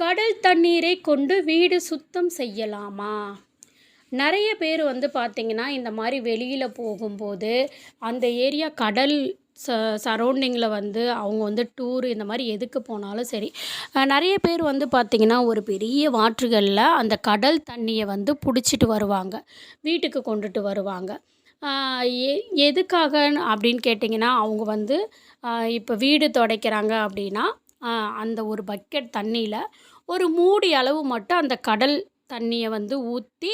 கடல் தண்ணீரை கொண்டு வீடு சுத்தம் செய்யலாமா? நிறைய பேர் வந்து பார்த்திங்கன்னா இந்த மாதிரி வெளியில் போகும்போது அந்த ஏரியா கடல் ச சரௌண்டிங்கில் வந்து அவங்க வந்து டூரு இந்த மாதிரி எதுக்கு போனாலும் சரி நிறைய பேர் வந்து பார்த்திங்கன்னா ஒரு பெரிய வாற்றுகளில் அந்த கடல் தண்ணியை வந்து பிடிச்சிட்டு வருவாங்க. வீட்டுக்கு கொண்டுட்டு வருவாங்க. எ எதுக்காக அப்படின்னு கேட்டிங்கன்னா அவங்க வந்து இப்போ வீடு துடைக்கிறாங்க அப்படின்னா அந்த ஒரு பக்கெட் தண்ணியில் ஒரு மூடி அளவு மட்டும் அந்த கடல் தண்ணியை வந்து ஊற்றி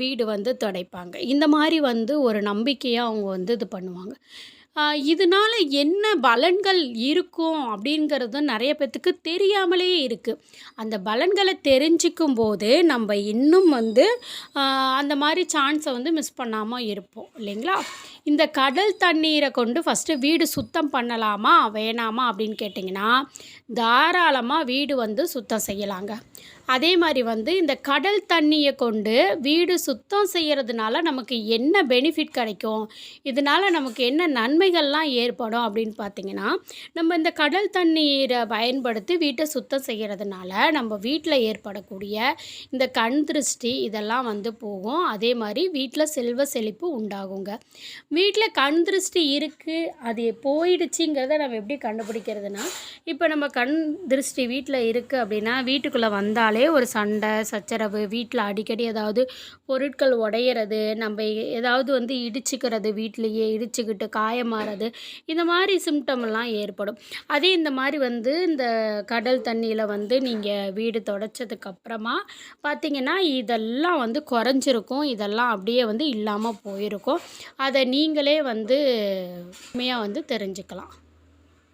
வீடு வந்து துடைப்பாங்க. இந்த மாதிரி வந்து ஒரு நம்பிக்கையாக அவங்க வந்து இது பண்ணுவாங்க. இதனால என்ன பலன்கள் இருக்கும் அப்படிங்கிறது நிறைய பேர்த்துக்கு தெரியாமலே இருக்குது அந்த பலன்களை தெரிஞ்சிக்கும் போது நம்ம இன்னும் வந்து அந்த மாதிரி சான்ஸை வந்து மிஸ் பண்ணாமல் இருப்போம் இல்லைங்களா? இந்த கடல் தண்ணீரை கொண்டு ஃபஸ்ட்டு வீடு சுத்தம் பண்ணலாமா வேணாமா அப்படின்னு கேட்டிங்கன்னா தாராளமாக வீடு வந்து சுத்தம் செய்யலாங்க. அதே மாதிரி வந்து இந்த கடல் தண்ணியை கொண்டு வீடு சுத்தம் செய்கிறதுனால நமக்கு என்ன பெனிஃபிட் கிடைக்கும்? இதனால் நமக்கு என்ன நன்மை நன்மைகள்லாம் ஏற்படும் அப்படின்னு பார்த்தீங்கன்னா நம்ம இந்த கடல் தண்ணீரை பயன்படுத்தி வீட்டை சுத்தம் செய்கிறதுனால நம்ம வீட்டில் ஏற்படக்கூடிய இந்த கண் திருஷ்டி இதெல்லாம் வந்து போகும். அதே மாதிரி வீட்டில் செல்வ செழிப்பு உண்டாகுங்க. வீட்டில் கண் திருஷ்டி இருக்குது அது போயிடுச்சுங்கிறத நம்ம எப்படி கண்டுபிடிக்கிறதுனா இப்போ நம்ம கண் திருஷ்டி வீட்டில் இருக்குது அப்படின்னா வீட்டுக்குள்ளே வந்தாலே ஒரு சண்டை சச்சரவு வீட்டில் அடிக்கடி ஏதாவது பொருட்கள் உடையிறது நம்ம ஏதாவது வந்து இடிச்சுக்கிறது வீட்டிலையே இடிச்சுக்கிட்டு காயமாக மாறுறது இந்த மாதிரி சிம்டம்லாம் எல்லாம் ஏற்படும். அதே இந்த மாதிரி வந்து இந்த கடல் தண்ணியில் வந்து நீங்கள் வீடு தொடச்சதுக்கு அப்புறமா பார்த்தீங்கன்னா இதெல்லாம் வந்து குறைஞ்சிருக்கும். இதெல்லாம் அப்படியே வந்து இல்லாமல் போயிருக்கும். அதை நீங்களே வந்து உண்மையாக வந்து தெரிஞ்சுக்கலாம்.